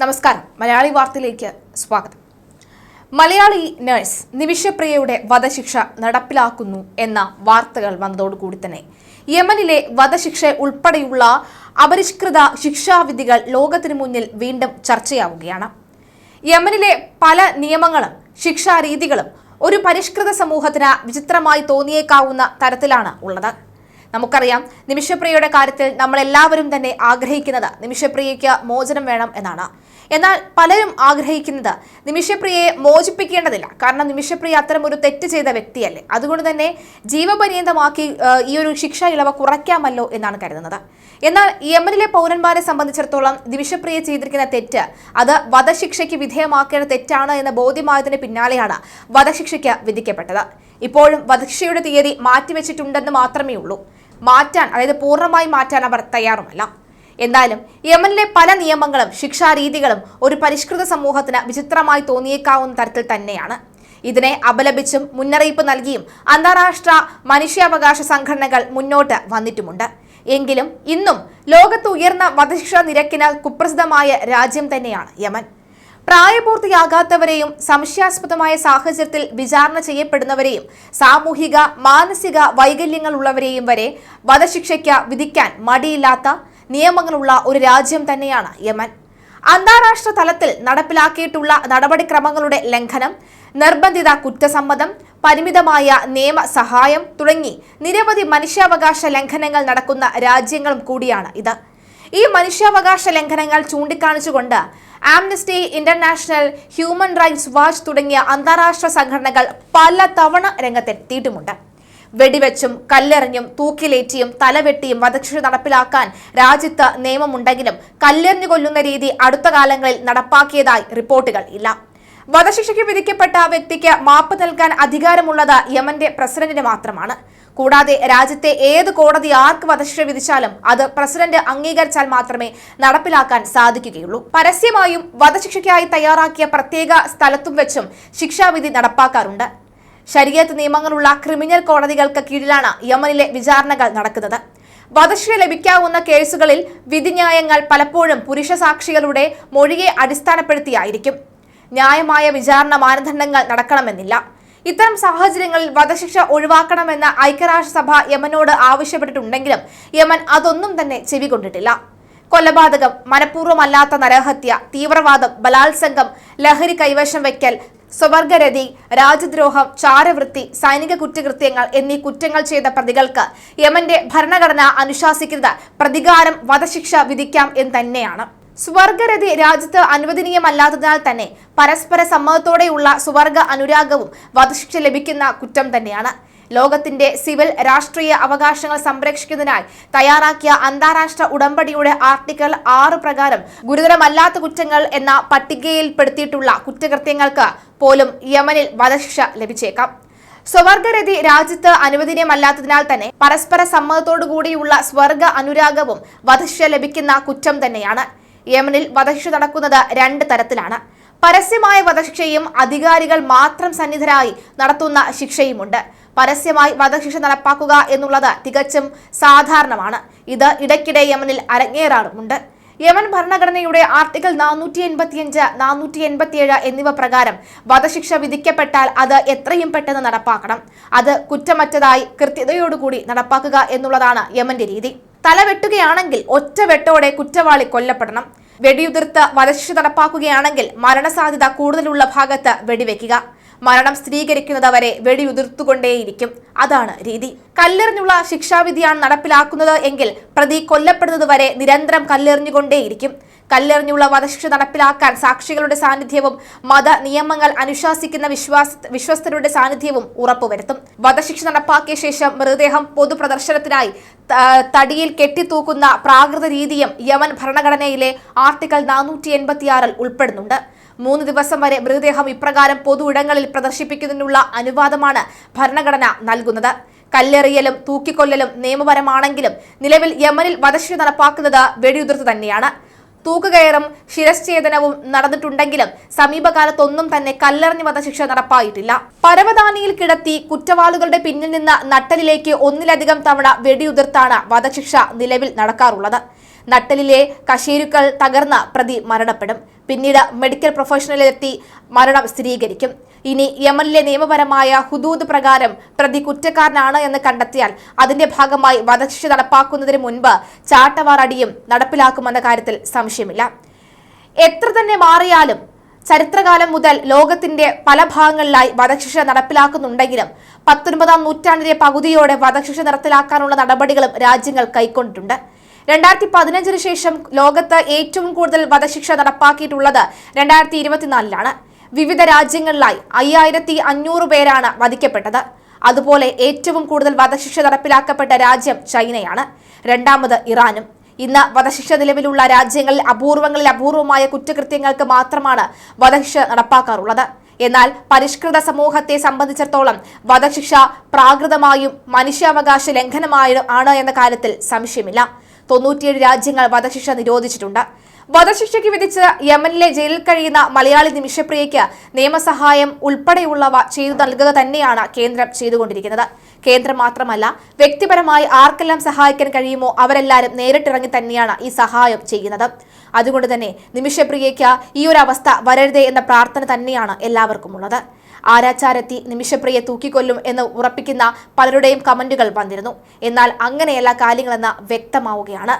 നമസ്കാരം. മലയാളി വാർത്തയിലേക്ക് സ്വാഗതം. മലയാളി നഴ്സ് നിമിഷപ്രിയയുടെ വധശിക്ഷ നടപ്പിലാക്കുന്നു എന്ന വാർത്തകൾ വന്നതോടുകൂടി തന്നെ യമനിലെ വധശിക്ഷ ഉൾപ്പെടെയുള്ള അപരിഷ്കൃത ശിക്ഷാവിധികൾ ലോകത്തിനു മുന്നിൽ വീണ്ടും ചർച്ചയാവുകയാണ്. യമനിലെ പല നിയമങ്ങളും ശിക്ഷാരീതികളും ഒരു പരിഷ്കൃത സമൂഹത്തിന് വിചിത്രമായി തോന്നിയേക്കാവുന്ന തരത്തിലാണ് ഉള്ളത്. നമുക്കറിയാം നിമിഷപ്രിയയുടെ കാര്യത്തിൽ നമ്മൾ എല്ലാവരും തന്നെ ആഗ്രഹിക്കുന്നത് നിമിഷപ്രിയയ്ക്ക് മോചനം വേണം എന്നാണ്. എന്നാൽ പലരും ആഗ്രഹിക്കുന്നത് നിമിഷപ്രിയയെ മോചിപ്പിക്കേണ്ടതില്ല. കാരണം നിമിഷപ്രിയ അത്തരം ഒരു തെറ്റ് ചെയ്ത വ്യക്തിയല്ലേ. അതുകൊണ്ട് തന്നെ ജീവപര്യന്തമാക്കി ഈ ഒരു ശിക്ഷ ഇളവ് കുറയ്ക്കാമല്ലോ എന്നാണ് കരുതുന്നത്. എന്നാൽ യമനിലെ പൗരന്മാരെ സംബന്ധിച്ചിടത്തോളം നിമിഷപ്രിയ ചെയ്തിരിക്കുന്ന തെറ്റ് അത് വധശിക്ഷയ്ക്ക് വിധേയമാക്കേണ്ട തെറ്റാണ് എന്ന ബോധ്യമായതിന് പിന്നാലെയാണ് വധശിക്ഷയ്ക്ക് വിധിക്കപ്പെട്ടത്. ഇപ്പോഴും വധശിക്ഷയുടെ തീയതി മാറ്റിവെച്ചിട്ടുണ്ടെന്ന് മാത്രമേ ഉള്ളൂ മാറ്റാൻ അതായത് പൂർണമായി മാറ്റാൻ അവർ തയ്യാറുമല്ല. എന്തായാലും യമനിലെ പല നിയമങ്ങളും ശിക്ഷാരീതികളും ഒരു പരിഷ്കൃത സമൂഹത്തിന് വിചിത്രമായി തോന്നിയേക്കാവുന്ന തരത്തിൽ തന്നെയാണ്. ഇതിനെ അപലപിച്ചും മുന്നറിയിപ്പ് നൽകിയും അന്താരാഷ്ട്ര മനുഷ്യാവകാശ സംഘടനകൾ മുന്നോട്ട് വന്നിട്ടുമുണ്ട്. എങ്കിലും ഇന്നും ലോകത്ത് ഉയർന്ന വധശിക്ഷ നിരക്കിന് കുപ്രസിദ്ധമായ രാജ്യം തന്നെയാണ് യമൻ. പ്രായപൂർത്തിയാകാത്തവരെയും സംശയാസ്പദമായ സാഹചര്യത്തിൽ വിചാരണ ചെയ്യപ്പെടുന്നവരെയും സാമൂഹിക മാനസിക വൈകല്യങ്ങൾ ഉള്ളവരെയും വരെ വധശിക്ഷയ്ക്ക് വിധിക്കാൻ മടിയില്ലാത്ത നിയമങ്ങളുള്ള ഒരു രാജ്യം തന്നെയാണ് യമൻ. അന്താരാഷ്ട്ര തലത്തിൽ നടപ്പിലാക്കിയിട്ടുള്ള നടപടിക്രമങ്ങളുടെ ലംഘനം നിർബന്ധിത കുറ്റസമ്മതം പരിമിതമായ നിയമ സഹായം തുടങ്ങി നിരവധി മനുഷ്യാവകാശ ലംഘനങ്ങൾ നടക്കുന്ന രാജ്യങ്ങളും കൂടിയാണ് ഇത്. ഈ മനുഷ്യാവകാശ ലംഘനങ്ങൾ ചൂണ്ടിക്കാണിച്ചുകൊണ്ട് Amnesty International Human Rights Watch തുടങ്ങിയ അന്താരാഷ്ട്ര സംഘടനകൾ പല തവണ രംഗത്തെത്തിയിട്ടുമുണ്ട്. വെടിവെച്ചും കല്ലെറിഞ്ഞും തൂക്കിലേറ്റിയും തലവെട്ടിയും വധശിക്ഷ നടപ്പിലാക്കാൻ രാജ്യത്ത് നിയമമുണ്ടെങ്കിലും കല്ലെറിഞ്ഞു കൊല്ലുന്ന രീതി അടുത്ത കാലങ്ങളിൽ നടപ്പാക്കിയതായി റിപ്പോർട്ടുകൾ ഇല്ല. വധശിക്ഷയ്ക്ക് വിധിക്കപ്പെട്ട വ്യക്തിക്ക് മാപ്പ് നൽകാൻ അധികാരമുള്ളത് യമന്റെ പ്രസിഡന്റിന് മാത്രമാണ്. കൂടാതെ രാജ്യത്തെ ഏത് കോടതി ആർക്ക് വധശിക്ഷ വിധിച്ചാലും അത് പ്രസിഡന്റ് അംഗീകരിച്ചാൽ മാത്രമേ നടപ്പിലാക്കാൻ സാധിക്കുകയുള്ളൂ. പരസ്യമായും വധശിക്ഷയ്ക്കായി തയ്യാറാക്കിയ പ്രത്യേക സ്ഥലത്തും വെച്ചും ശിക്ഷാവിധി നടപ്പാക്കാറുണ്ട്. ശരീരത്ത് നിയമങ്ങളുള്ള ക്രിമിനൽ കോടതികൾക്ക് കീഴിലാണ് യമനിലെ വിചാരണകൾ നടക്കുന്നത്. വധശിക്ഷ ലഭിക്കാവുന്ന കേസുകളിൽ വിധിന്യായങ്ങൾ പലപ്പോഴും പുരുഷ സാക്ഷികളുടെ മൊഴിയെ അടിസ്ഥാനപ്പെടുത്തിയായിരിക്കും. ന്യായമായ വിചാരണ മാനദണ്ഡങ്ങൾ നടക്കണമെന്നില്ല. ഇത്തരം സാഹചര്യങ്ങളിൽ വധശിക്ഷ ഒഴിവാക്കണമെന്ന് ഐക്യരാഷ്ട്രസഭ യമനോട് ആവശ്യപ്പെട്ടിട്ടുണ്ടെങ്കിലും യമൻ അതൊന്നും തന്നെ ചെവികൊണ്ടിട്ടില്ല. കൊലപാതകം മനഃപൂർവമല്ലാത്ത നരഹത്യ തീവ്രവാദം ബലാത്സംഗം ലഹരി കൈവശം വയ്ക്കൽ സ്വവർഗരതി രാജ്യദ്രോഹം ചാരവൃത്തി സൈനിക കുറ്റകൃത്യങ്ങൾ എന്നീ കുറ്റങ്ങൾ ചെയ്ത പ്രതികൾക്ക് യമന്റെ ഭരണഘടന അനുശാസിക്കുന്നത് പ്രതികാരം വധശിക്ഷ വിധിക്കാം എന്ന് തന്നെയാണ്. സ്വർഗരതി രാജ്യത്ത് അനുവദനീയമല്ലാത്തതിനാൽ തന്നെ പരസ്പര സമ്മതത്തോടെയുള്ള സ്വർഗ അനുരാഗവും വധശിക്ഷ ലഭിക്കുന്ന കുറ്റം തന്നെയാണ്. ലോകത്തിന്റെ സിവിൽ രാഷ്ട്രീയ അവകാശങ്ങൾ സംരക്ഷിക്കുന്നതിനായി തയ്യാറാക്കിയ അന്താരാഷ്ട്ര ഉടമ്പടിയുടെ ആർട്ടിക്കിൾ ആറ് പ്രകാരം ഗുരുതരമല്ലാത്ത കുറ്റങ്ങൾ എന്ന പട്ടികയിൽപ്പെടുത്തിയിട്ടുള്ള കുറ്റകൃത്യങ്ങൾക്ക് പോലും യമനിൽ വധശിക്ഷ ലഭിച്ചേക്കാം. സ്വർഗരതി രാജ്യത്ത് അനുവദനീയമല്ലാത്തതിനാൽ തന്നെ പരസ്പര സമ്മതത്തോടുകൂടിയുള്ള സ്വർഗ അനുരാഗവും വധശിക്ഷ ലഭിക്കുന്ന കുറ്റം തന്നെയാണ്. യമനിൽ വധശിക്ഷ നടക്കുന്നത് രണ്ട് തരത്തിലാണ്. പരസ്യമായ വധശിക്ഷയും അധികാരികൾ മാത്രം സന്നിധരായി നടത്തുന്ന ശിക്ഷയുമുണ്ട്. പരസ്യമായി വധശിക്ഷ നടപ്പാക്കുക എന്നുള്ളത് തികച്ചും സാധാരണമാണ്. ഇത് ഇടയ്ക്കിടെ യമനിൽ അരങ്ങേറാറുമുണ്ട്. യമൻ ഭരണഘടനയുടെ ആർട്ടിക്കിൾ നാനൂറ്റി എൺപത്തിയഞ്ച് നാനൂറ്റി എൺപത്തിയേഴ് എന്നിവ പ്രകാരം വധശിക്ഷ വിധിക്കപ്പെട്ടാൽ അത് എത്രയും പെട്ടെന്ന് നടപ്പാക്കണം. അത് കുറ്റമറ്റതായി കൃത്യതയോടുകൂടി നടപ്പാക്കുക എന്നുള്ളതാണ് യമന്റെ രീതി. തല വെട്ടുകയാണെങ്കിൽ ഒറ്റ വെട്ടോടെ കുറ്റവാളി കൊല്ലപ്പെടണം. വെടിയുതിർത്ത് വധശിക്ഷ നടപ്പാക്കുകയാണെങ്കിൽ മരണസാധ്യത കൂടുതലുള്ള ഭാഗത്ത് വെടിവെക്കുക. മരണം സ്ഥിരീകരിക്കുന്നത് വരെ വെടിയുതിർത്തുകൊണ്ടേയിരിക്കും. അതാണ് രീതി. കല്ലെറിഞ്ഞുള്ള ശിക്ഷാവിധിയാണ് നടപ്പിലാക്കുന്നത് എങ്കിൽ പ്രതി കൊല്ലപ്പെടുന്നതുവരെ നിരന്തരം കല്ലെറിഞ്ഞുകൊണ്ടേയിരിക്കും. കല്ലെറിഞ്ഞുള്ള വധശിക്ഷ നടപ്പിലാക്കാൻ സാക്ഷികളുടെ സാന്നിധ്യവും മത നിയമങ്ങൾ അനുശാസിക്കുന്ന വിശ്വാസ വിശ്വസ്തരുടെ സാന്നിധ്യവും ഉറപ്പുവരുത്തും. വധശിക്ഷ നടപ്പാക്കിയ ശേഷം മൃതദേഹം പൊതുപ്രദർശനത്തിനായി തടിയിൽ കെട്ടിത്തൂക്കുന്ന പ്രാകൃത രീതിയും യമൻ ഭരണഘടനയിലെ ആർട്ടിക്കൽ നാനൂറ്റി എൺപത്തിയാറിൽ ഉൾപ്പെടുന്നുണ്ട്. മൂന്ന് ദിവസം വരെ മൃതദേഹം ഇപ്രകാരം പൊതു ഇടങ്ങളിൽ പ്രദർശിപ്പിക്കുന്നതിനുള്ള അനുവാദമാണ് ഭരണഘടന നൽകുന്നത്. കല്ലെറിയലും തൂക്കിക്കൊല്ലലും നിയമപരമാണെങ്കിലും നിലവിൽ യമനിൽ വധശിക്ഷ നടപ്പാക്കുന്നത് വെടിയുതിർത്ത് തന്നെയാണ്. തൂക്കുകയറും ശിരശ്ഛേദനവും നടന്നിട്ടുണ്ടെങ്കിലും സമീപകാലത്തൊന്നും തന്നെ കല്ലെറിഞ്ഞ് വധശിക്ഷ നടപ്പായിട്ടില്ല. പരവതാനിയിൽ കിടത്തി കുറ്റവാളികളുടെ പിന്നിൽ നിന്ന് നട്ടലിലേക്ക് ഒന്നിലധികം തവണ വെടിയുതിർത്താണ് വധശിക്ഷ നിലവിൽ നടക്കാറുള്ളത്. നട്ടലിലെ കശേരുക്കൾ തകർന്ന പ്രതി മരണപ്പെടും. പിന്നീട് മെഡിക്കൽ പ്രൊഫഷണലിലെത്തി മരണം സ്ഥിരീകരിക്കും. ഇനി യമനിലെ നിയമപരമായ ഹുദൂദ് പ്രകാരം പ്രതി കുറ്റക്കാരനാണ് എന്ന് കണ്ടെത്തിയാൽ അതിന്റെ ഭാഗമായി വധശിക്ഷ നടപ്പാക്കുന്നതിന് മുൻപ് ചാട്ടവാറടിയും നടപ്പിലാക്കുമെന്ന കാര്യത്തിൽ സംശയമില്ല. എത്ര തന്നെ മാറിയാലും ചരിത്രകാലം മുതൽ ലോകത്തിന്റെ പല ഭാഗങ്ങളിലായി വധശിക്ഷ നടപ്പിലാക്കുന്നുണ്ടെങ്കിലും പത്തൊൻപതാം നൂറ്റാണ്ടിന്റെ പകുതിയോടെ വധശിക്ഷ നടപ്പിലാക്കാനുള്ള നടപടികളും രാജ്യങ്ങൾ കൈക്കൊണ്ടിട്ടുണ്ട്. രണ്ടായിരത്തി പതിനഞ്ചിന് ശേഷം ലോകത്ത് ഏറ്റവും കൂടുതൽ വധശിക്ഷ നടപ്പാക്കിയിട്ടുള്ളത് രണ്ടായിരത്തി ഇരുപത്തിനാലിലാണ് വിവിധ രാജ്യങ്ങളിലായി അയ്യായിരത്തി അഞ്ഞൂറ് പേരാണ് വധിക്കപ്പെട്ടത്. അതുപോലെ ഏറ്റവും കൂടുതൽ വധശിക്ഷ നടപ്പിലാക്കപ്പെട്ട രാജ്യം ചൈനയാണ്. രണ്ടാമത് ഇറാനും. ഇന്ന് വധശിക്ഷ നിലവിലുള്ള രാജ്യങ്ങളിൽ അപൂർവങ്ങളിൽ അപൂർവമായ കുറ്റകൃത്യങ്ങൾക്ക് മാത്രമാണ് വധശിക്ഷ നടപ്പാക്കാറുള്ളത്. എന്നാൽ പരിഷ്കൃത സമൂഹത്തെ സംബന്ധിച്ചിടത്തോളം വധശിക്ഷ പ്രാകൃതമായും മനുഷ്യാവകാശ ലംഘനമായും ആണ് എന്ന കാര്യത്തിൽ സംശയമില്ല. തൊണ്ണൂറ്റിയേഴ് രാജ്യങ്ങൾ വധശിക്ഷ നിരോധിച്ചിട്ടുണ്ട്. വധശിക്ഷയ്ക്ക് വിധിച്ച് യമനിലെ ജയിലിൽ കഴിയുന്ന മലയാളി നിമിഷപ്രിയയ്ക്ക് നിയമസഹായം ഉൾപ്പെടെയുള്ളവ ചെയ്തു നൽകുക തന്നെയാണ് കേന്ദ്രം ചെയ്തുകൊണ്ടിരിക്കുന്നത്. കേന്ദ്രം മാത്രമല്ല വ്യക്തിപരമായി ആർക്കെല്ലാം സഹായിക്കാൻ കഴിയുമോ അവരെല്ലാവരും നേരിട്ടിറങ്ങി തന്നെയാണ് ഈ സഹായം ചെയ്യുന്നത്. അതുകൊണ്ട് തന്നെ നിമിഷപ്രിയയ്ക്ക് ഈ ഒരു അവസ്ഥ വരരുതേ എന്ന പ്രാർത്ഥന തന്നെയാണ് എല്ലാവർക്കും ഉള്ളത്. ആരാചാരത്തി നിമിഷപ്രിയെ തൂക്കിക്കൊല്ലും എന്ന് ഉറപ്പിക്കുന്ന പലരുടെയും കമന്റുകൾ വന്നിരുന്നു. എന്നാൽ അങ്ങനെയല്ല കാര്യങ്ങളെന്ന് വ്യക്തമാവുകയാണ്.